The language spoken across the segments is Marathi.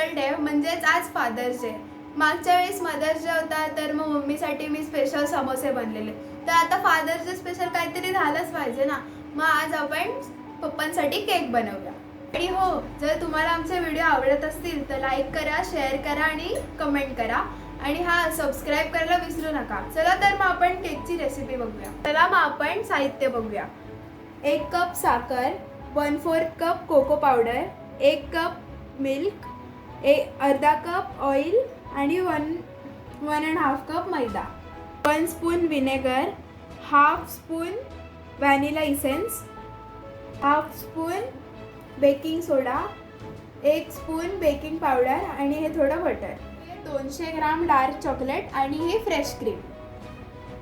आज फादर्स डे मागच्या वेळेस मदर्स डे होता तर मग मम्मीसाठी मी स्पेशल समोसे बनलेले. तर आता फादर्स डे स्पेशल काहीतरी झालंच पाहिजे ना. मग आज आपण पप्पांसाठी केक बनवूया. आणि हो जर तुम्हाला आमचे व्हिडिओ आवडत असतील तर लाईक करा शेअर करा आणि कमेंट करा. आणि हा सबस्क्राईब करायला विसरू नका. चला तर मग आपण केकची रेसिपी बघूया. चला मग आपण साहित्य बघूया. एक कप साखर one fourth cup cocoa powder एक कप मिल्क ए अर्धा कप ऑइल आणि one one and half cup maida. One spoon vinegar half spoon vanilla essence half spoon baking soda एक स्पून बेकिंग पावडर आणि हे थोडं बटर. दोनशे ग्राम डार्क चॉकलेट आणि हे फ्रेश क्रीम.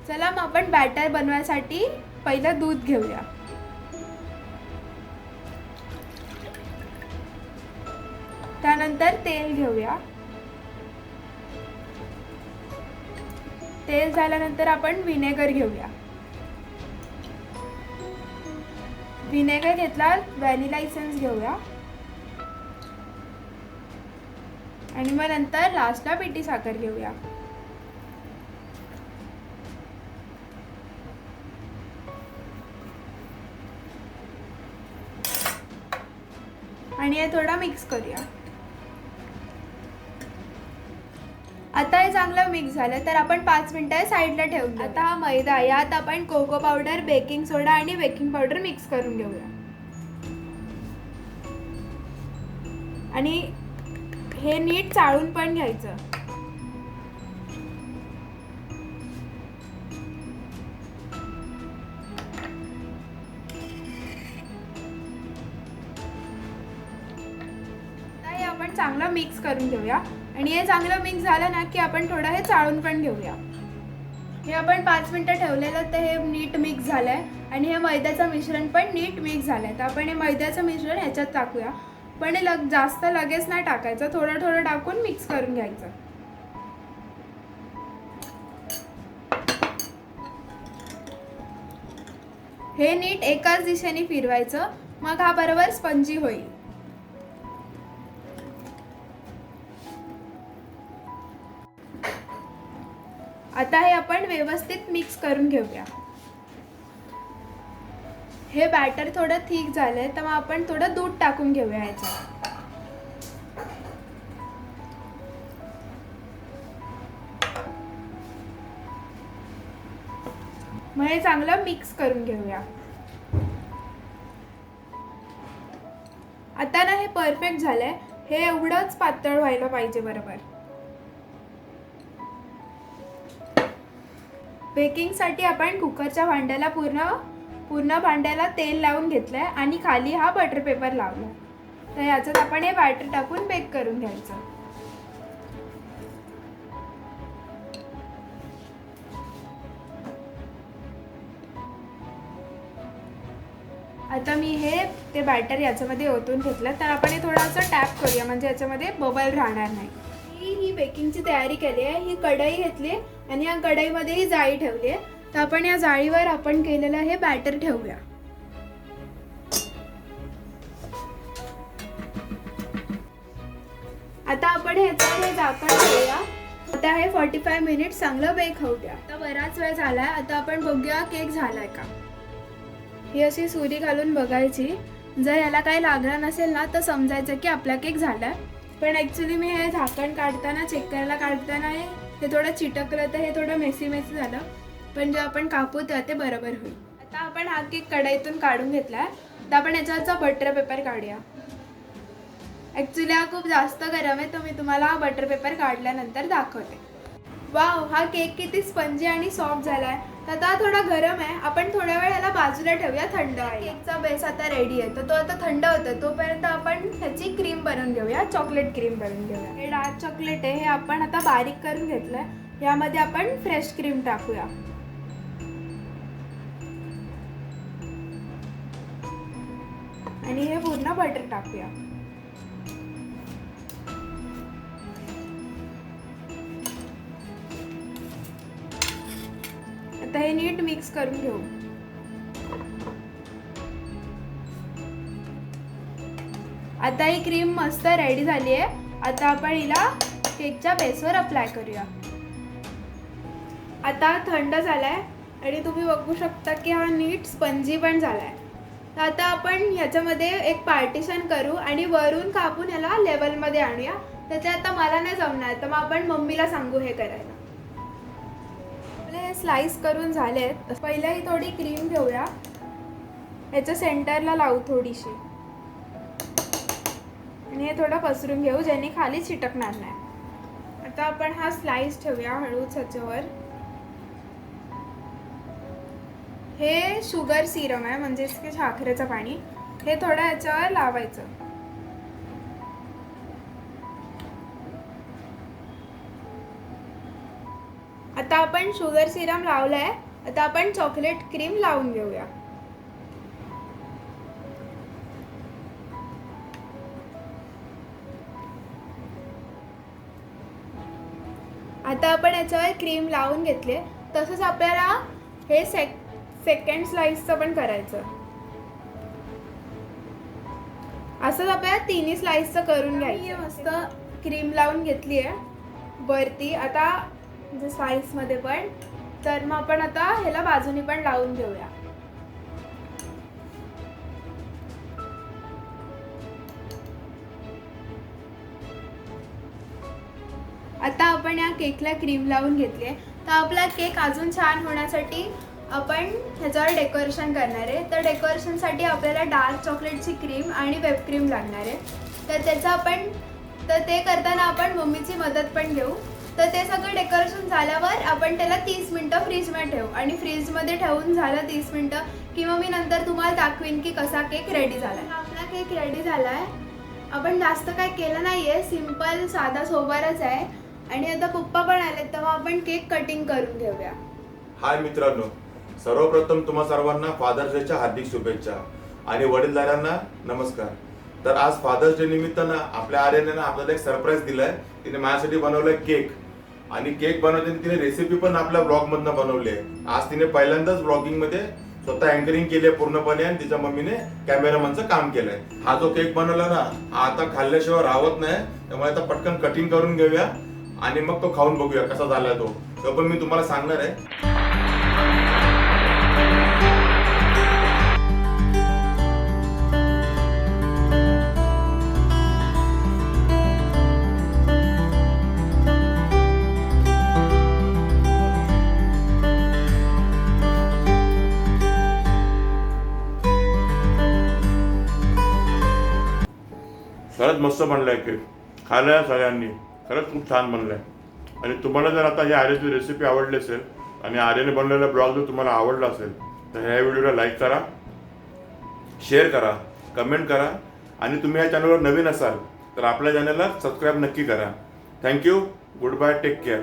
चला मग आपण बॅटर बनवायसाठी पहिलं दूध घेऊया. त्यानंतर तेल घेऊया. तेल झाल्यानंतर आपण विनेगर घेऊया. विनेगर घेतला व्हॅनिला इसेन्स घेऊया. आणि मग नंतर लास्टला पिठी साखर घेऊया. आणि हे थोडा मिक्स करूया. आता हे चांगलं मिक्स झालं तर आपण पाच मिनिटं साईडला ठेवू आता हा मैदा यात आपण कोको पावडर बेकिंग सोडा आणि बेकिंग पावडर मिक्स करून घेऊया. आणि हे नीट चाळून पण घ्यायचं. आपण चांगलं मिक्स करून घेऊया. आणि हे चांगलं मिक्स झालं ना की आपण थोडं हे चाळून पण घेऊया. हे आपण पाच मिनटं ठेवलेलं तर हे नीट मिक्स झालं आहे आणि हे मैद्याचं मिश्रण पण नीट मिक्स झालं आहे तर आपण हे मैद्याचं मिश्रण ह्याच्यात टाकूया. पण हे लग जास्त लगेच नाही टाकायचं. थोडं थोडं टाकून मिक्स करून घ्यायचं. हे नीट एकाच दिशेने फिरवायचं. मग हा बरोबर स्पंजी होईल. व्यवस्थित मिक्स करून घेऊया. हे बॅटर थोडं थिक झालंय तर मग आपण थोडं दूध टाकून घेऊया ह्याच्यात मग हे चांगलं मिक्स करून घेऊया. आता ना हे परफेक्ट झालंय. हे एवढंच पातळ व्हायला पाहिजे बरोबर. बेकिंगसाठी आपण कुकरच्या भांड्याला पूर्ण पूर्ण भांड्याला तेल लावून घेतलं आहे आणि खाली हा बटर पेपर लावला तर ह्याच्यात आपण हे बॅटर टाकून बेक करून घ्यायचं. आता मी हे ते बॅटर याच्यामध्ये ओतून घेतलं तर आपण हे थोडंसं टॅप करूया म्हणजे याच्यामध्ये बबल राहणार नाही. ही बेकिंगची तयारी केली आहे. ही कढई घेतली आणि या कढईमध्ये ही जाळी ठेवली आहे. तर आपण या जाळीवर आपण केलेलं हे बॅटर ठेवूया. आता आपण ह्याचं हे झाकण ठेवूया. आता हे फॉर्टी फाय मिनिट चांगलं बेक होऊ द्या. आता बराच वेळ झालाय. आता आपण बघूया केक झालाय का? ही अशी सुरी घालून बघायची. जर याला काही लागलं नसेल ना तर समजायचं की आपला केक झालाय. पण ॲक्च्युली मी हे झाकण काढताना चेक करायला काढताना हे हे थोडं चिटकलं तर हे थोडं मेसी मेसी झालं. पण जेव्हा आपण कापू तेव्हा ते बरोबर होईल. आता आपण हा केक कढईतून काढून घेतला आहे तर आपण याच्यावरचा बटर पेपर काढूया. ॲक्च्युली हा खूप जास्त गरम आहे तर मी तुम्हाला हा बटर पेपर काढल्यानंतर दाखवते. वाव हा केक किती स्पंजी आणि सॉफ्ट झाला आहे तर आता थोडा गरम आहे. आपण थोड्या वेळ ह्याला बाजूला ठेवूया. थंड केकचा बेस आता रेडी आहे. तर तो आता थंड होतो तोपर्यंत आपण ह्याची क्रीम बनवून घेऊया. चॉकलेट क्रीम बनवून घेऊया. हे डार्क चॉकलेट आहे. हे आपण आता बारीक करून घेतलंय. यामध्ये आपण फ्रेश क्रीम टाकूया. आणि हे पूर्ण बटर टाकूया. आता हे नीट मिक्स करून घेऊ. आता ही क्रीम मस्त रेडी झाली आहे. आता आपण हिला केकच्या बेसवर अप्लाय करूया. आता थंड झालाय आणि तुम्ही बघू शकता की हा नीट स्पंजी पण झालाय. तर आता आपण ह्याच्यामध्ये एक पार्टिशन करू आणि वरून कापून ह्याला लेवलमध्ये आणूया. तर ते आता मला नाही जमणार तर मग आपण मम्मीला सांगू हे करायला. हे स्लाइस करून झाले पहिले ही थोडी क्रीम घेऊया. याच्या सेंटरला लावू थोडीशी. आणि हे थोडं पसरून घेऊ ज्याने खाली चिटकणार नाही. आता आपण हा स्लाइस ठेवूया हळूच ह्याच्यावर. हे शुगर सिरम आहे म्हणजेच की साखरेचं पाणी. हे थोडं ह्याच्यावर लावायचं. आता आपण शुगर सिरम लावलाय. आता आपण चॉकलेट क्रीम लावून घेऊया. आता आपण याच्यावर क्रीम लावून घेतले. तसंच आपल्याला हे सेक सेकंड स्लाइसचं पण करायचं. असंच आपल्याला तिन्ही स्लाइसचं करून घ्यायचं. मस्त. क्रीम लावून घेतली आहे वरती आता म्हणजे स्लाईसमध्ये पण. तर मग आपण आता ह्याला बाजूनी पण लावून घेऊया. आता आपण या केकला क्रीम लावून घेतली आहे तर आपला केक अजून छान होण्यासाठी आपण ह्याच्यावर डेकोरेशन करणार आहे. तर डेकोरेशनसाठी आपल्याला डार्क चॉकलेटची क्रीम आणि वेब क्रीम लागणार आहे. तर त्याचं आपण तर ते करताना आपण मम्मीची मदत पण घेऊ. तर ते सगळं डेकोरेशन झाल्यावर आपण त्याला तीस मिनटं फ्रीजमध्ये ठेवू. आणि फ्रीजमध्ये ठेवून झालं तीस मिनटं किंवा मी नंतर तुम्हाला दाखवीन की कसा केक रेडी झाला आहे आपला केक रेडी झाला आहे आपण जास्त काय केलं नाही आहे सिंपल साधा सोबरच आहे. आणि आता पप्पा पण आले तेव्हा आपण केक कटिंग करून घेऊया. हाय मित्रांनो सर्वप्रथम तुम्हा सर्वांना फादर्स डेच्या हार्दिक शुभेच्छा. आणि वडीलधाऱ्यांना नमस्कार. तर आज फादर्स डे निमित्तानं आपल्या आर्याने आपल्याला एक सरप्राईज दिलाय. तिने माझ्यासाठी बनवलाय केक आणि केक बनवते तिने रेसिपी पण आपल्या ब्लॉग मधनं बनवली आहे. आज तिने पहिल्यांदाच ब्लॉगिंगमध्ये स्वतः अँकरिंग केली आहे पूर्णपणे आणि तिच्या मम्मीने कॅमेरामनचं काम केलंय. हा जो केक बनवला ना हा आता खाल्ल्याशिवाय राहत नाही. त्यामुळे आता पटकन कटिंग करून घेऊया आणि मग तो खाऊन बघूया कसा झालाय तो. तो पण मी तुम्हाला सांगणार आहे. खरंच मस्त बनलं आहे केक खाल्लाय सगळ्यांनी. खरंच खूप छान बनलं आहे आणि तुम्हाला जर आता ही आर्याची रेसिपी आवडली असेल आणि आर्याने बनलेला ब्लॉग जर तुम्हाला आवडला असेल तर ह्या व्हिडिओला लाईक करा शेअर करा कमेंट करा. आणि तुम्ही या चॅनलवर नवीन असाल तर आपल्या चॅनलला सबस्क्राईब नक्की करा. Thank you goodbye take care